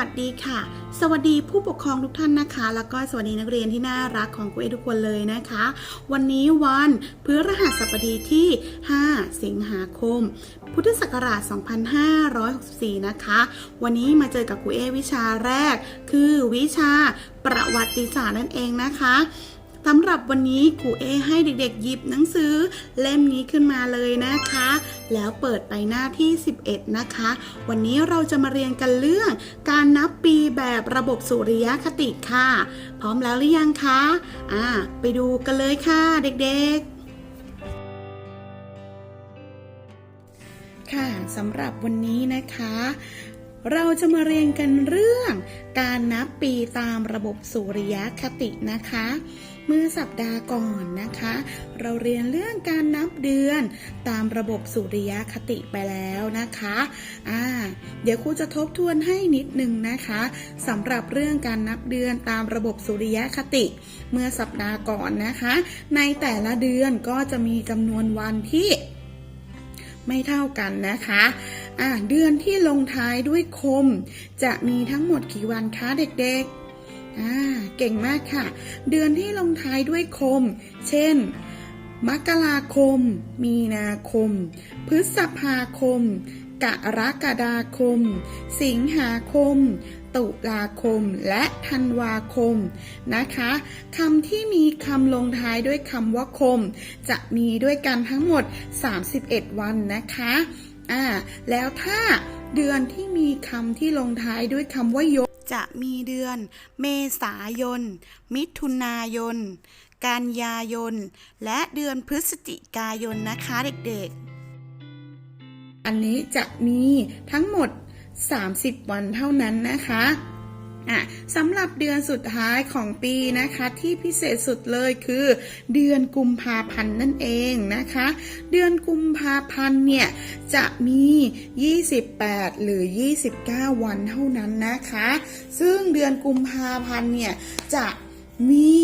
สวัสดีค่ะ สวัสดีผู้ปกครองทุกท่านนะคะ แล้วก็สวัสดีนักเรียนที่น่ารักของครูเอทุกคนเลยนะคะ วันนี้วันพฤหัสบดีที่ 5 สิงหาคม พุทธศักราช 2564 นะคะ วันนี้มาเจอกับครูเอวิชาแรก คือวิชาประวัติศาสตร์นั่นเองนะคะ สำหรับวันนี้ครูเอให้เด็กๆ หยิบหนังสือ เล่มนี้ขึ้นมาเลยนะคะ แล้วเปิดไปหน้าที่ 11 นะคะ วันนี้เราจะมาเรียนกันเรื่องการนับปีแบบระบบสุริยคติค่ะ พร้อมแล้วหรือยังคะอ่าไปดูกันเลยค่ะเด็กๆค่ะสำหรับวันนี้นะคะ เราจะมาเรียนกันเรื่อง การนับปีตามระบบสุริยคตินะคะ เมื่อสัปดาห์ก่อนนะคะ เราเรียนเรื่องการนับเดือนตามระบบสุริยคติไปแล้วนะคะอ่าเดี๋ยวครูจะทบทวนให้นิดนึงนะคะสำหรับเรื่องการนับเดือนตามระบบสุริยคติ เมื่อสัปดาห์ก่อนนะคะ ในแต่ละเดือนก็จะมีจำนวนวันที่ไม่เท่ากันนะคะอ่าเดือนที่ลงท้ายด้วยคม จะมีทั้งหมดกี่วันคะเด็กๆ อ่าเก่งมากค่ะ เดือนที่ลงท้ายด้วยคม เช่น มกราคม มีนาคม พฤษภาคม กรกฎาคม สิงหาคม ตุลาคม และธันวาคมนะคะคำที่มีคำลงท้ายด้วยคำว่าคม จะมีด้วยกันทั้งหมด 31 วันนะคะอ่าแล้วถ้าเดือนที่มีคำที่ลงท้ายด้วยคำว่ายก จะมีเดือน เมษายน มิถุนายน กันยายน และเดือนพฤศจิกายนนะคะเด็กๆ อันนี้จะมีทั้งหมด 30 วันเท่านั้นนะคะอะ สำหรับเดือนสุดท้ายของปีนะคะที่พิเศษสุดเลยคือ เดือนกุมภาพันธ์นั่นเองนะคะ เดือนกุมภาพันธ์เนี่ยจะมี 28 หรือ 29 วันเท่านั้นนะคะ ซึ่งเดือนกุมภาพันธ์เนี่ยจะมี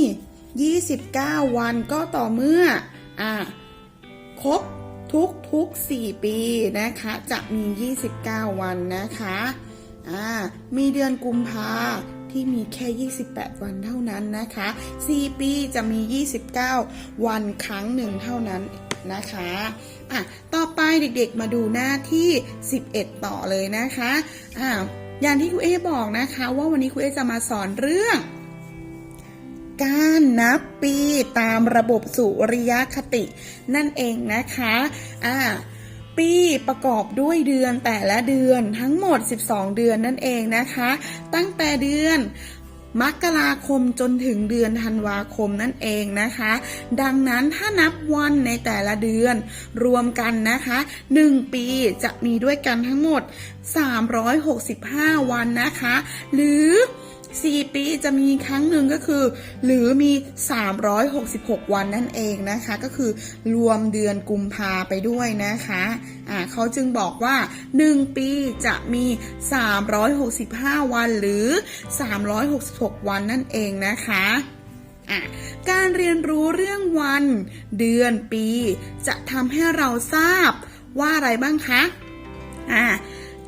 29 วันก็ต่อเมื่ออะครบทุกทุก4ปีนะคะ จะมี 29 วันนะคะ อ่ามีเดือนกุมภาที่มีแค่ 28 วันเท่านั้นนะคะ 4 ปีจะมี 29 วันครั้งหนึ่งเท่านั้นนะคะอะต่อไปเด็กๆมาดูหน้าที่ 11 ต่อเลยนะคะอ่าอย่างที่ครูเอบอกนะคะว่าวันนี้ครูเอจะมาสอนเรื่อง การนับปีตามระบบสุริยคตินั่นเองนะคะอ่า ปีประกอบด้วยเดือนแต่ละเดือนทั้งหมด 12 เดือนนั่นเองนะคะ ตั้งแต่เดือนมกราคมจนถึงเดือนธันวาคมนั่นเองนะคะ ดังนั้นถ้านับวันในแต่ละเดือนรวมกันนะคะ 1 ปีจะมีด้วยกันทั้งหมด 365 วันนะคะ หรือ 4 ปีจะมีครั้งหนึ่งก็คือ หรือมี 366 วันนั่นเองนะคะ ก็คือรวมเดือนกุมภาไปด้วยนะคะอ่าเขาจึงบอกว่า 1 ปีจะมี 365 วันหรือ 366 วันนั่นเองนะคะอะการเรียนรู้เรื่องวัน เดือนปี จะทำให้เราทราบว่าอะไรบ้างคะอ่า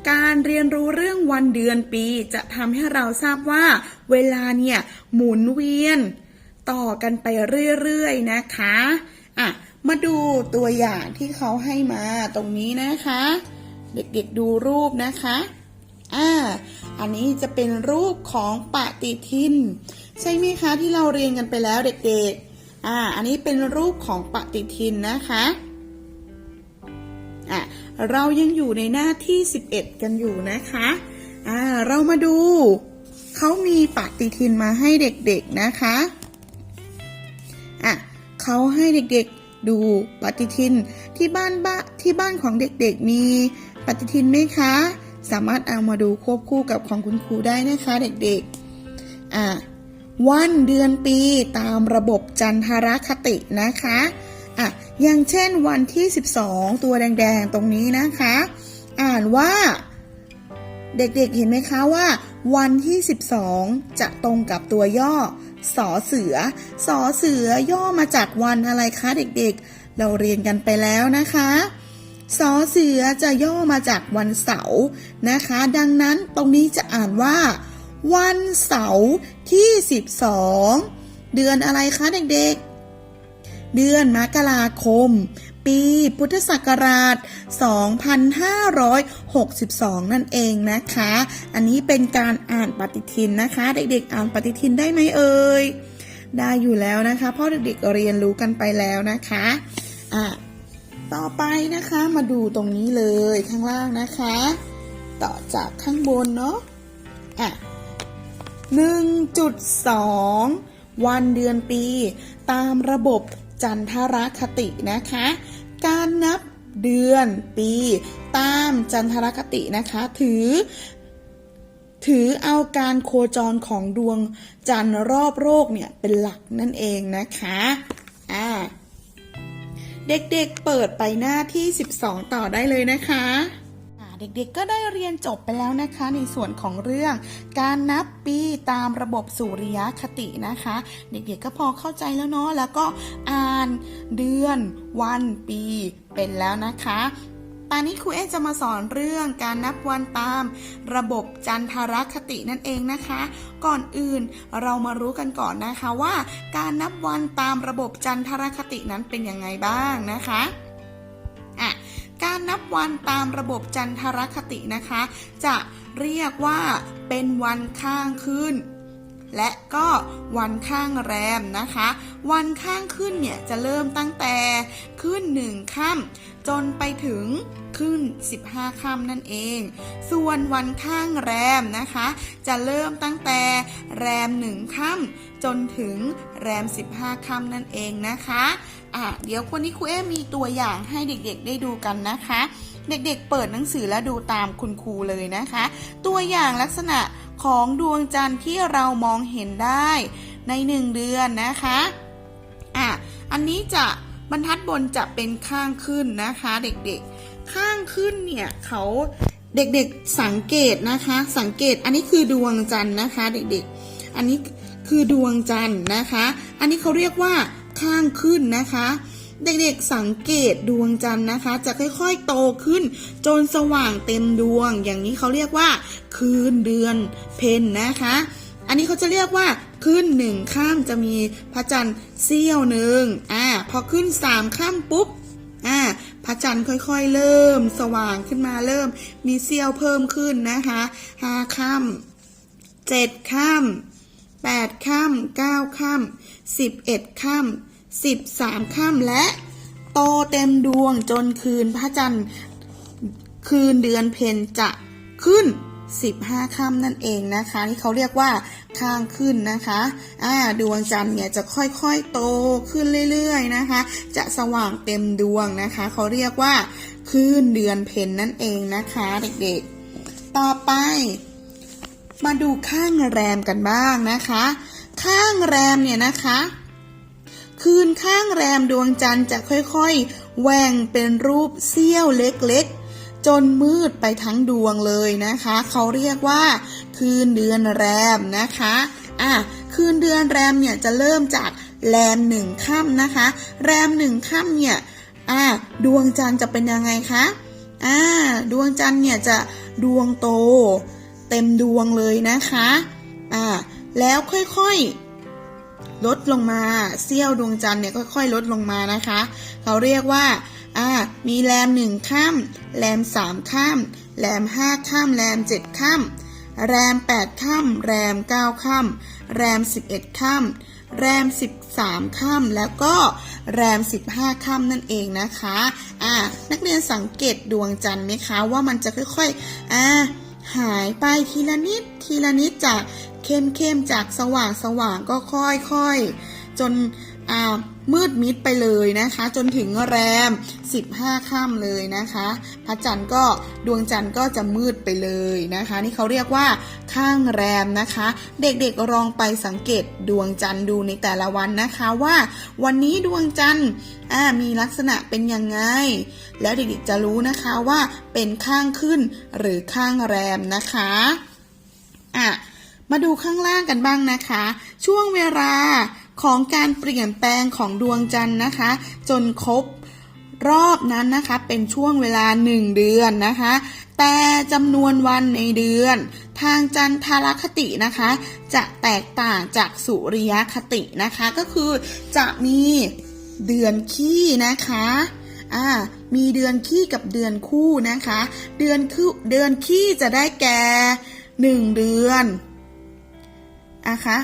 การเรียนรู้เรื่องวันเดือนปีจะทำให้เราทราบว่า เวลาเนี่ยหมุนเวียน ต่อกันไปเรื่อยๆนะคะอะมาดูตัวอย่างที่เขาให้มาตรงนี้นะคะ เด็กๆดูรูปนะคะอ่าอันนี้จะเป็นรูปของปฏิทิน ใช่ไหมคะที่เราเรียนกันไปแล้วเด็กๆอ่าอันนี้เป็นรูปของปฏิทินนะคะอะ เรายังอยู่ในหน้าที่ 11 กันอยู่นะคะอ่าเรามาดู เขามีปฏิทินมาให้เด็กๆนะคะอะเขาให้เด็กๆดูปฏิทินที่บ้านบ้าที่บ้านของเด็กๆมีปฏิทินไหมคะ สามารถเอามาดูควบคู่กับของคุณครูได้นะคะเด็กๆอะวันเดือนปีตามระบบจันทรคตินะคะ อะอย่างเช่นวันที่ 12 ตัวแดงๆ ตรงนี้นะคะ อ่านว่า เด็กๆเห็นไหมคะว่า วันที่ 12 จะตรงกับตัวย่อสอเสือสอเสือย่อมาจากวันอะไรคะเด็กๆ เราเรียนกันไปแล้วนะคะสอเสือจะย่อมาจากวันเสาร์นะคะ ดังนั้นตรงนี้จะอ่านว่า วันเสาร์ที่ 12 เดือนอะไรคะเด็กๆ เดือนมกราคม ปีพุทธศักราช 2562 นั่นเองนะคะ อันนี้เป็นการอ่านปฏิทินนะคะ เด็กๆ อ่านปฏิทินได้ไหมเอ่ย ได้อยู่แล้วนะคะเพราะเด็กๆเรียนรู้กันไปแล้วนะคะอะต่อไปนะคะมาดูตรงนี้เลยข้างล่างนะคะ ต่อจากข้างบนเนาะอะ1.2 วันเดือนปี ตามระบบ จันทรคตินะคะ การนับเดือนปีตามจันทรคตินะคะ ถือ ถือเอาการโคจรของดวงจันทร์รอบโลกเนี่ยเป็นหลักนั่นเองนะคะอ่าเด็กๆเปิดไปหน้าที่ 12 ต่อได้เลยนะคะ เด็กๆ ก็ได้เรียนจบไปแล้วนะคะ ในส่วนของเรื่อง การนับปีตามระบบสุริยคตินะคะ เด็กๆ ก็พอเข้าใจแล้วเนาะแล้วก็อ่านเดือน วันปีเป็นแล้วนะคะตอนนี้ครูเอ๊จะมาสอนเรื่องการนับวันตาม ระบบจันทรคตินั่นเองนะคะ ก่อนอื่นเรามารู้กันก่อนนะคะว่า การนับวันตามระบบจันทรคตินั้นเป็นยังไงบ้างนะคะ การนับวันตามระบบจันทรคตินะคะ จะเรียกว่าเป็นวันข้างขึ้น และก็วันข้างแรมนะคะ วันข้างขึ้นเนี่ยจะเริ่มตั้งแต่ขึ้นหนึ่งค่ำจนไปถึงขึ้น 15ค่ำนั่นเอง ส่วนวันข้างแรมนะคะ จะเริ่มตั้งแต่แรมหนึ่งค่ำจนถึงแรม 15ค่ำนั่นเองนะคะ อะเดี๋ยวคนนี้ครูเอมีตัวอย่างให้เด็กๆได้ดูกันนะคะ เด็กๆเปิดหนังสือและดูตามคุณครูเลยนะคะ ตัวอย่างลักษณะของดวงจันทร์ที่เรามองเห็นได้ในหนึ่งเดือนนะคะอะอันนี้จะบรรทัดบนจะเป็นข้างขึ้นนะคะ เด็กๆ ข้างขึ้นเนี่ยเขาเด็กๆสังเกตนะคะ สังเกตอันนี้คือดวงจันทร์นะคะ เด็กๆ อันนี้คือดวงจันทร์นะคะ อันนี้เขาเรียกว่า ข้างขึ้นนะคะ เด็กๆสังเกตดวงจันทร์นะคะ จะค่อยๆโตขึ้น จนสว่างเต็มดวง อย่างนี้เขาเรียกว่า คืนเดือนเพนนะคะ อันนี้เขาจะเรียกว่าขึ้นหนึ่งข้ามจะมีพระจันทร์เซี่ยวหนึ่งอ่าพอขึ้นสามข้ามปุ๊บอ่าพระจันทร์ค่อยๆ เริ่มสว่างขึ้นมาเริ่ม มีเซี่ยวเพิ่มขึ้นนะคะห้าข้ามเจ็ดข้ามแปดข้ามเก้าข้ามสิบเอ็ดข้าม 13ค่ำและ โตเต็มดวงจนคืนพระจันทร์คืนเดือนเพ็ญจะขึ้น 15ค่ำนั่นเองนะคะที่เขาเรียกว่าข้างขึ้นนะคะอ่าดวงจันทร์เนี่ยจะค่อยๆโตขึ้นเรื่อยๆนะคะ จะสว่างเต็มดวงนะคะ เขาเรียกว่าคืนเดือนเพ็ญนั่นเองนะคะเด็กๆ ต่อไป มาดูข้างแรมกันบ้างนะคะ ข้างแรมเนี่ยนะคะ คืนข้างแรมดวงจันทร์จะค่อยๆแหว่งเป็นรูปเสี้ยวเล็กๆ จนมืดไปทั้งดวงเลยนะคะ เขาเรียกว่า คืนเดือนแรมนะคะอะคืนเดือนแรมเนี่ยจะเริ่มจากแรมหนึ่งค่ำนะคะ แรมหนึ่งค่ำเนี่ยอะดวงจันทร์จะเป็นยังไงคะอ่าดวงจันทร์เนี่ยจะดวงโต เต็มดวงเลยนะคะอ่าแล้วค่อยๆ ลดลงมาเสี้ยวดวงจันทร์เนี่ยค่อยๆลดลงมานะคะ เขาเรียกว่าอ่ามีแรมหนึ่งข้ามแรมสามข้ามแรมห้าข้ามแรมเจ็ดข้ามแรมแปดข้ามแรมเก้าข้ามแรมสิบเอ็ดข้ามแรมสิบสามข้ามแล้วก็แรมสิบห้าข้ามนั่นเองนะคะอ่านักเรียนสังเกตดวงจันทร์ไหมคะว่ามันจะค่อยๆอ่าหายไปทีละนิดทีละนิดจาก เข้มเข้มๆจากสว่างสว่างก็ค่อยๆจนมืดมิดไปเลยนะคะ จนถึงแรม 15ค่ำเลยนะคะ พระจันทร์ก็ดวงจันทร์ก็จะมืดไปเลยนะคะ นี่เขาเรียกว่าข้างแรมนะคะ เด็กๆลองไปสังเกตดวงจันทร์ดูในแต่ละวันนะคะว่า วันนี้ดวงจันทร์มีลักษณะเป็นยังไง แล้วเด็กๆจะรู้นะคะว่าเป็นข้างขึ้นหรือข้างแรมนะคะอะ มาดูข้างล่างกันบ้างนะคะ ช่วงเวลาของการเปลี่ยนแปลงของดวงจันทร์นะคะ จนครบรอบนั้นนะคะ เป็นช่วงเวลาหนึ่งเดือนนะคะ แต่จำนวนวันในเดือน ทางจันทรคตินะคะ จะแตกต่างจากสุริยคตินะคะ ก็คือจะมีเดือนขี้นะคะอ่ามีเดือนขี้กับเดือนคู่นะคะ เดือนคู่เดือนขี้จะได้แก่หนึ่งเดือน นะคะ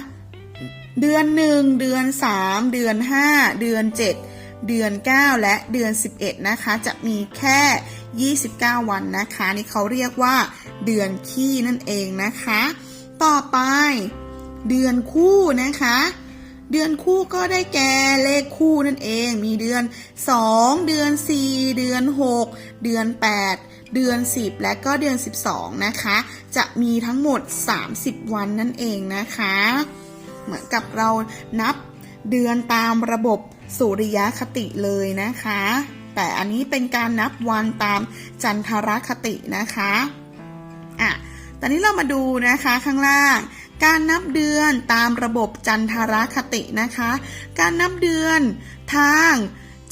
เดือนหนึ่งเดือนสามเดือนห้าเดือนเจ็ดเดือน 9 และเดือน 11 นะคะ จะมีแค่ 29 วันนะคะ นี่เขาเรียกว่า เดือนขี้นั่นเองนะคะ ต่อไป เดือนคู่นะคะ เดือนคู่ก็ได้แก่เลขคู่นั่นเอง มีเดือน 2 เดือน 4 เดือน 6 เดือน 8 เดือน 10 และก็เดือน 12 นะคะ จะมีทั้งหมด 30 วันนั่นเองนะคะ เหมือนกับเรานับเดือนตามระบบสุริยคติเลยนะคะ แต่อันนี้เป็นการนับวันตามจันทรคตินะคะอะตอนนี้เรามาดูนะคะข้างล่างการนับเดือนตามระบบจันทรคตินะคะ การนับเดือนทาง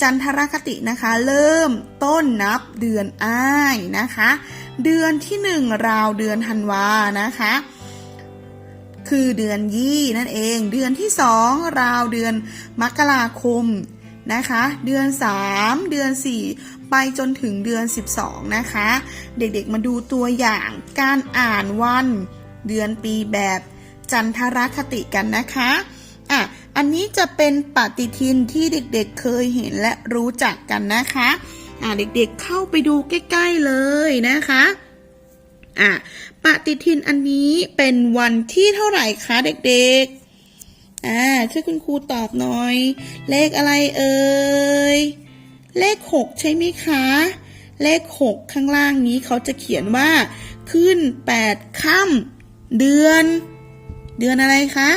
จันทรคตินะคะ เริ่มต้นนับเดือนอ้ายนะคะ เดือนที่หนึ่งราวเดือนธันวานะคะ คือเดือนยี่นั่นเอง เดือนที่สองราวเดือนมกราคมนะคะ เดือนสามเดือนสี่ไปจนถึงเดือนสิบสองนะคะ เด็กๆมาดูตัวอย่างการอ่านวัน เดือนปีแบบจันทรคติกันนะคะอะ อันนี้จะเป็นปฏิทินที่เด็กๆเคยเห็นและรู้จักกันนะคะอะเด็กๆเข้าไปดูใกล้ๆเลยนะคะอะปฏิทินอันนี้เป็นวันที่เท่าไหร่คะเด็กๆอ่าช่วยคุณครูตอบหน่อย เลขอะไรเอ่ยเลขหกใช่ไหมคะ เลขหกข้างล่างนี้เขาจะเขียนว่า ขึ้นแปดค่ำเดือน เดือนอะไรคะ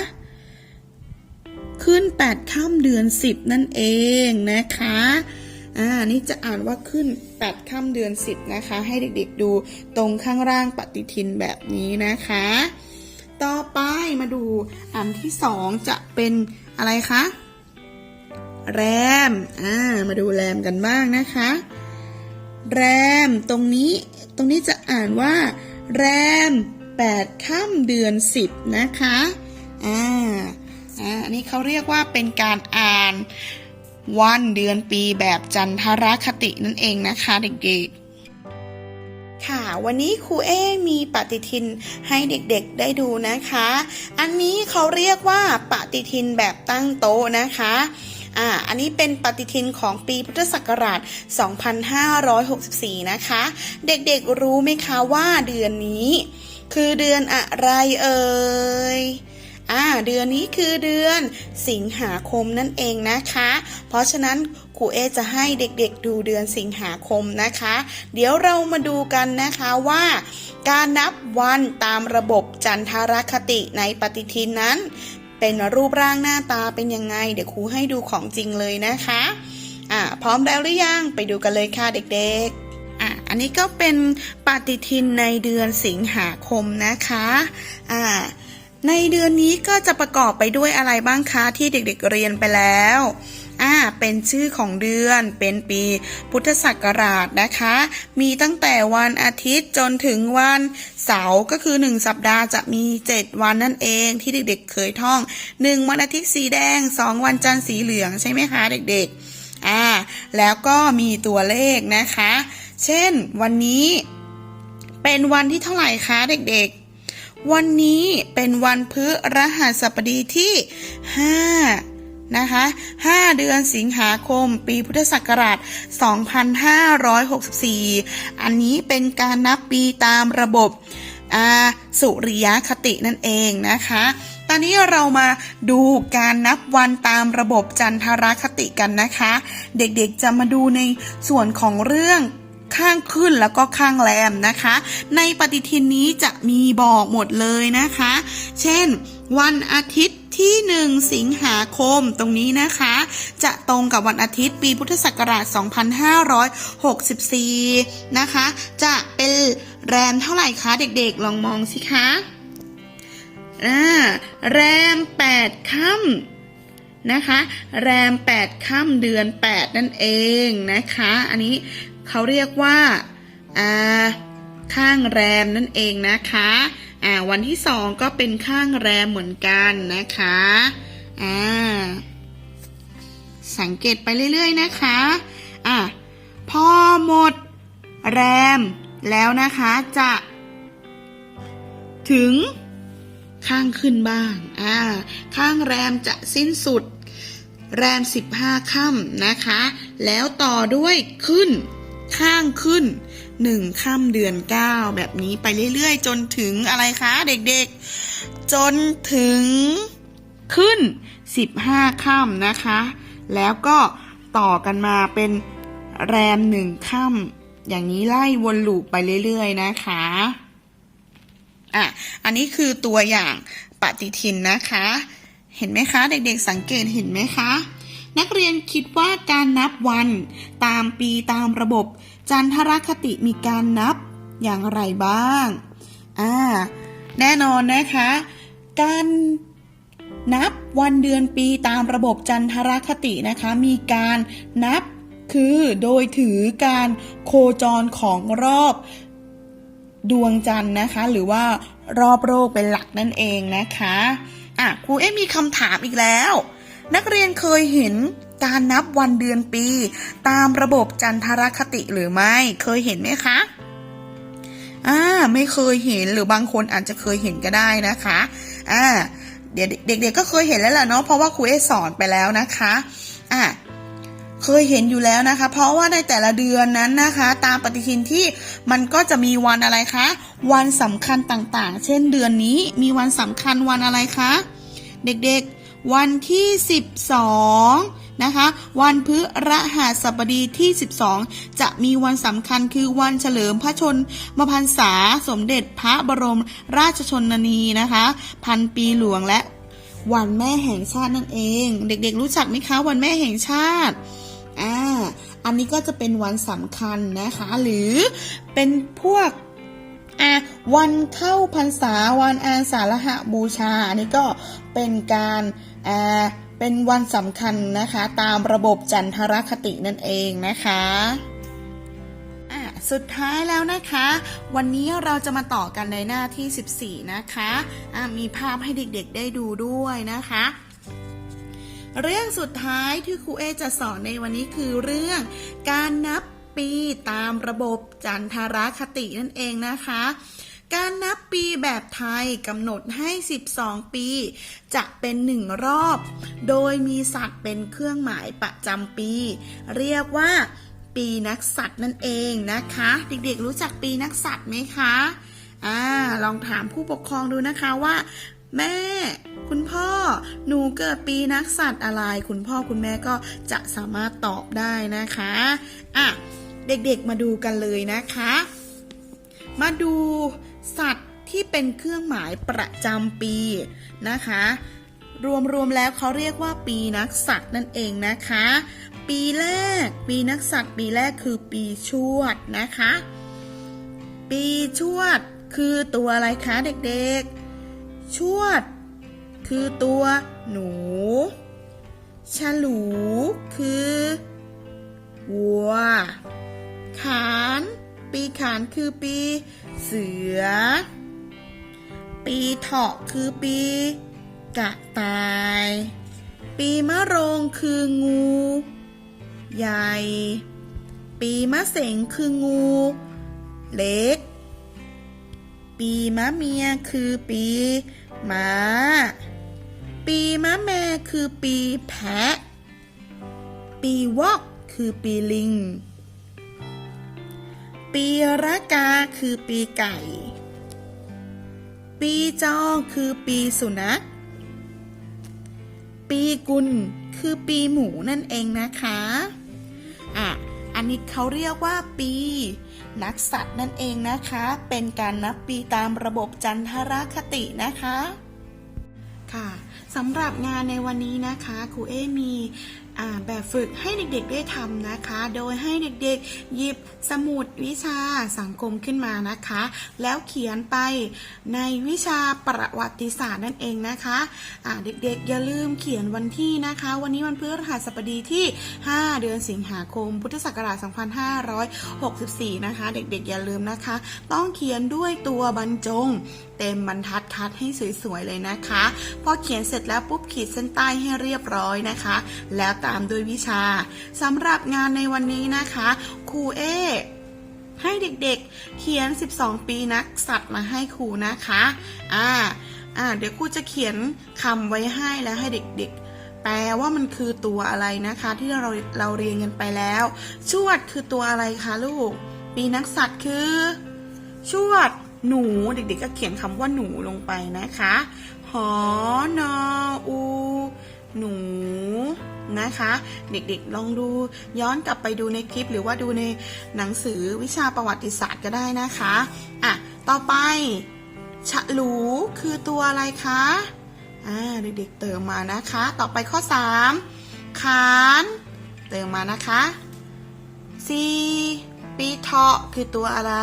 ขึ้นแปดค่ำเดือนสิบนั่นเองนะคะอ่านี่จะอ่านว่าขึ้นแปดค่ำเดือนสิบนะคะ ให้เด็กๆดูตรงข้างล่างปฏิทินแบบนี้นะคะ ต่อไปมาดูอันที่สองจะเป็นอะไรคะแรมอ่ามาดูแรมกันบ้างนะคะ แรมตรงนี้ตรงนี้จะอ่านว่า แรมแปดค่ำเดือนสิบนะคะอ่า นี้เขาเรียกว่าเป็นการอ่านวันเดือนปีแบบจันทรคตินั่นเองนะคะเด็กๆ ค่ะ วันนี้ครูเอมีปฏิทินให้เด็กๆได้ดูนะคะ อันนี้เขาเรียกว่าปฏิทินแบบตั้งโต๊ะนะคะอ่า อันนี้เป็นปฏิทินของปีพุทธศักราช 2564 นะคะ เด็กๆรู้ไหมคะว่าเดือนนี้ คือเดือนอะไรเอ่ย อ่าเดือนนี้คือเดือนสิงหาคมนั่นเองนะคะ เพราะฉะนั้นครูเอจะให้เด็กๆดูเดือนสิงหาคมนะคะ เดี๋ยวเรามาดูกันนะคะว่า การนับวันตามระบบจันทรคติในปฏิทินนั้น เป็นรูปร่างหน้าตาเป็นยังไง เดี๋ยวครูให้ดูของจริงเลยนะคะอ่าพร้อมแล้วหรือยังไปดูกันเลยค่ะเด็กๆอะ อันนี้ก็เป็นปฏิทินในเดือนสิงหาคมนะคะ อ่า ในเดือนนี้ก็จะประกอบไปด้วยอะไรบ้างคะที่เด็กๆเรียนไปแล้วอ่าเป็นชื่อของเดือน เป็นปีพุทธศักราชนะคะ มีตั้งแต่วันอาทิตย์จนถึงวันเสาร์ก็คือ 1 สัปดาห์จะมี 7 วันนั่นเองที่เด็กๆเคยท่อง 1 วันอาทิตย์สีแดง 2 วันจันทร์สีเหลืองใช่ไหมคะเด็กๆอ่าแล้วก็มีตัวเลขนะคะ เช่นวันนี้ เป็นวันที่เท่าไหร่คะเด็กๆ วันนี้เป็นวันพฤหัสบดีที่ 5 นะคะ 5 เดือนสิงหาคม ปีพุทธศักราช 2564 อันนี้เป็นการนับปีตามระบบอาสุริยคตินั่นเองนะคะ ตอนนี้เรามาดูการนับวันตามระบบจันทรคติกันนะคะ เด็กๆจะมาดูในส่วนของเรื่อง ข้างขึ้นแล้วก็ข้างแรมนะคะ ในปฏิทินนี้จะมีบอกหมดเลยนะคะ เช่น วันอาทิตย์ที่ 1 สิงหาคมตรงนี้นะคะ จะตรงกับวันอาทิตย์ปีพุทธศักราช 2564 นะคะ จะเป็นแรมเท่าไหร่คะเด็กๆ ลองมองสิคะอ่าแรม 8ค่ำนะคะ แรม 8 ค่ำเดือน 8 นั่นเองนะคะ อันนี้ เขาเรียกว่าอ่าข้างแรมนั่นเองนะคะอ่าวันที่สองก็เป็นข้างแรมเหมือนกันนะคะอ่าสังเกตไปเรื่อย ๆ นะคะอะพอหมดแรมแล้วนะคะจะถึงข้างขึ้นบ้าง อ่า ข้างแรมจะสิ้นสุด แรม 15 ค่ำนะคะ แล้วต่อด้วยขึ้น ข้างขึ้น1ค่ำเดือน9แบบนี้ไปเรื่อยๆ จนถึงอะไรคะเด็กๆ จนถึงขึ้น15ค่ำนะคะ แล้วก็ต่อกันมาเป็นแรม1ค่ำอย่างนี้ไล่วนลูปไปเรื่อยๆนะคะอะอันนี้คือตัวอย่างปฏิทินนะคะ เห็นไหมคะ เด็กๆสังเกตเห็นไหมคะ นักเรียนคิดว่าการนับวันตามปีตามระบบ จันทรคติมีการนับอย่างไรบ้าง อ่า แน่นอนนะคะ การนับวันเดือนปีตามระบบจันทรคตินะคะ มีการนับคือโดยถือการโคจรของรอบดวงจันทร์นะคะ หรือว่ารอบโลกเป็นหลักนั่นเองนะคะ อะครูเอ๊มีคำถามอีกแล้ว นักเรียนเคยเห็น การนับวันเดือนปี ตามระบบจันทรคติหรือไม่ เคยเห็นไหมคะอ่าไม่เคยเห็นหรือบางคนอาจจะเคยเห็นก็ได้นะคะอ่าเดี๋ยวเด็กๆก็เคยเห็นแล้วล่ะเนาะเพราะว่าครูเอสอนไปแล้วนะคะอะเคยเห็นอยู่แล้วนะคะ เพราะว่าในแต่ละเดือนนั้นนะคะ ตามปฏิทินที่มันก็จะมีวันอะไรคะ วันสำคัญต่างๆ เช่นเดือนนี้มีวันสำคัญวันอะไรคะ เด็กๆ วันที่ 12 นะคะ วันพฤหัสบดีที่ 12 จะมีวันสำคัญคือวันเฉลิมพระชนมพรรษาสมเด็จพระบรมราชชนนีนะคะ พันปีหลวงและวันแม่แห่งชาตินั่นเอง เด็กๆ รู้จักไหมคะวันแม่แห่งชาติอ่าอันนี้ก็จะเป็นวันสำคัญนะคะ หรือเป็นพวกอะวันเข้าพรรษาวันอาสาฬหบูชา อันนี้ก็เป็นการ เป็นวันสำคัญนะคะ ตามระบบจันทรคตินั่นเองนะคะอะสุดท้ายแล้วนะคะ วันนี้เราจะมาต่อกันในหน้าที่ 14 นะคะอะมีภาพให้เด็กๆได้ดูด้วยนะคะ เรื่องสุดท้ายที่ครูเอจะสอนในวันนี้คือเรื่องการนับปีตามระบบจันทรคตินั่นเองนะคะ การนับปีแบบไทยกำหนดให้ 12 ปี จะเป็นหนึ่งรอบ โดยมีสัตว์เป็นเครื่องหมายประจำปี เรียกว่า ปีนักสัตว์นั่นเองนะคะ เด็กๆรู้จักปีนักสัตว์ไหมคะอ่าลองถามผู้ปกครองดูนะคะว่า แม่คุณพ่อหนูเกิดปีนักสัตว์อะไร คุณพ่อคุณแม่ก็จะสามารถตอบได้นะคะอะเด็กๆมาดูกันเลยนะคะ มาดู สัตว์ที่เป็นเครื่องหมายประจำปีนะคะ รวมๆแล้วเขาเรียกว่าปีนักสัตว์นั่นเองนะคะ ปีแรก ปีนักสัตว์ปีแรกคือปีชวดนะคะ ปีชวดคือตัวอะไรคะเด็กๆ ชวด คือตัวหนู ฉลูคือวัวขาน ปีขานคือปีเสือ ปีเถาะคือปีกระต่าย ปีมะโรงคืองู ใหญ่ ปีมะเสงคืองู เล็ก ปีมะเมียคือปีม้า ปีมะแม่คือปีแพะ ปีวอกคือปีลิง ปีระกาคือปีไก่ ปีจอคือปีสุนัข ปีกุลคือปีหมูนั่นเองนะคะอะอันนี้เขาเรียกว่าปี นักสัตว์นั่นเองนะคะ เป็นการนับปีตามระบบจันทรคตินะคะ ค่ะสำหรับงานในวันนี้นะคะครูเอมี แบบฝึกให้เด็กๆได้ทำนะคะ โดยให้เด็กๆหยิบสมุดวิชาสังคมขึ้นมานะคะ แล้วเขียนไปในวิชาประวัติศาสตร์นั่นเองนะคะอ่าเด็กๆอย่าลืมเขียนวันที่นะคะ วันนี้วันพฤหัสบดีที่ 5 เดือนสิงหาคม พุทธศักราช 2564 นะคะ เด็กๆอย่าลืมนะคะ ต้องเขียนด้วยตัวบรรจงเต็มบรรทัดคัดให้สวยๆเลยนะคะ พอเขียนเสร็จแล้วปุ๊บขีดเส้นใต้ให้เรียบร้อยนะคะ แล้วตามด้วยวิชาสำหรับงานในวันนี้นะคะครูเอให้เด็กๆ เขียน 12 ปีนักสัตว์มาให้ครูนะคะ อ่า อ่า เดี๋ยวครูจะเขียนคำไว้ให้แล้วให้เด็กๆ แปลว่ามันคือตัวอะไรนะคะ ที่เราเราเรียนกันไปแล้ว ชวดคือตัวอะไรคะลูก ปีนักสัตว์คือ ชวด หนูเด็กๆก็เขียนคำว่าหนูลงไปนะคะ หอนออู หนูนะคะ เด็กๆลองดูย้อนกลับไปดูในคลิปหรือว่าดูในหนังสือวิชาประวัติศาสตร์ก็ได้นะคะอะต่อไปฉลูคือตัวอะไรคะอ่าเด็กๆเติมมานะคะ ต่อไปข้อ 3 ขาน เติมมานะคะ 4. ปีเถาะคือตัวอะไร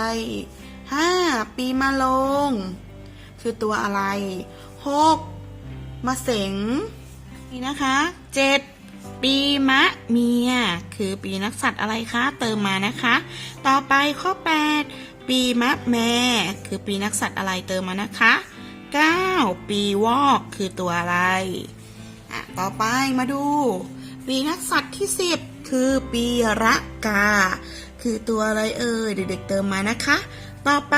5. ปีมะลง คือตัวอะไร 6. มะเสงนี่นะคะ 7. ปีมะเมีย คือปีนักสัตว์อะไรคะ เติมมานะคะ ต่อไปข้อ 8 ปีมะแม่ คือปีนักสัตว์อะไรเติมมานะคะ 9. ปีวอกคือตัวอะไรอะต่อไปมาดู ปีนักสัตว์ที่ 10 คือปีระกา คือตัวอะไรเอ่ยเด็กๆเติมมานะคะ ต่อไป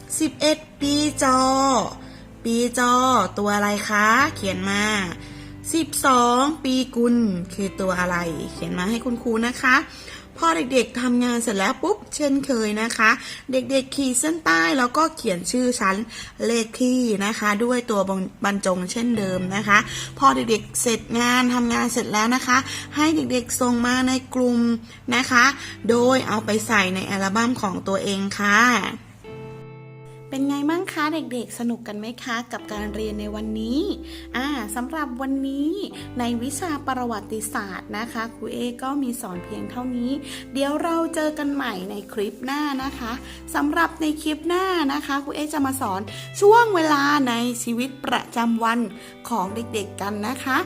11 ปีจอ ปีจอ ตัวอะไรคะ เขียนมา 12 ปีกุลคือตัวอะไร เขียนมาให้คุณครูนะคะ พอเด็กๆทำงานเสร็จแล้วปุ๊บเช่นเคยนะคะ เด็กๆขีดเส้นใต้แล้วก็เขียนชื่อชั้นเลขที่นะคะ ด้วยตัวบรรจงเช่นเดิมนะคะ พอเด็กๆเสร็จงานทำงานเสร็จแล้วนะคะ ให้เด็กๆส่งมาในกลุ่มนะคะ โดยเอาไปใส่ในอัลบั้มของตัวเองค่ะ เป็นไงบ้างคะเด็กๆ สนุกกันไหมคะกับการเรียนในวันนี้อ่าสำหรับวันนี้ในวิชาประวัติศาสตร์นะคะครูเอก็มีสอนเพียงเท่านี้ เดี๋ยวเราเจอกันใหม่ในคลิปหน้านะคะสำหรับในคลิปหน้านะคะครูเอจะมาสอนช่วงเวลาในชีวิตประจำวันของเด็กๆกันนะคะ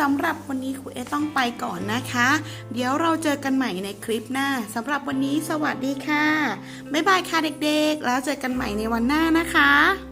สำหรับวันนี้ครูเอต้องไปก่อนนะคะ เดี๋ยวเราเจอกันใหม่ในคลิปหน้าสำหรับวันนี้สวัสดีค่ะ บ๊ายบายค่ะเด็กๆ แล้วเจอกันใหม่ในวันหน้านะคะ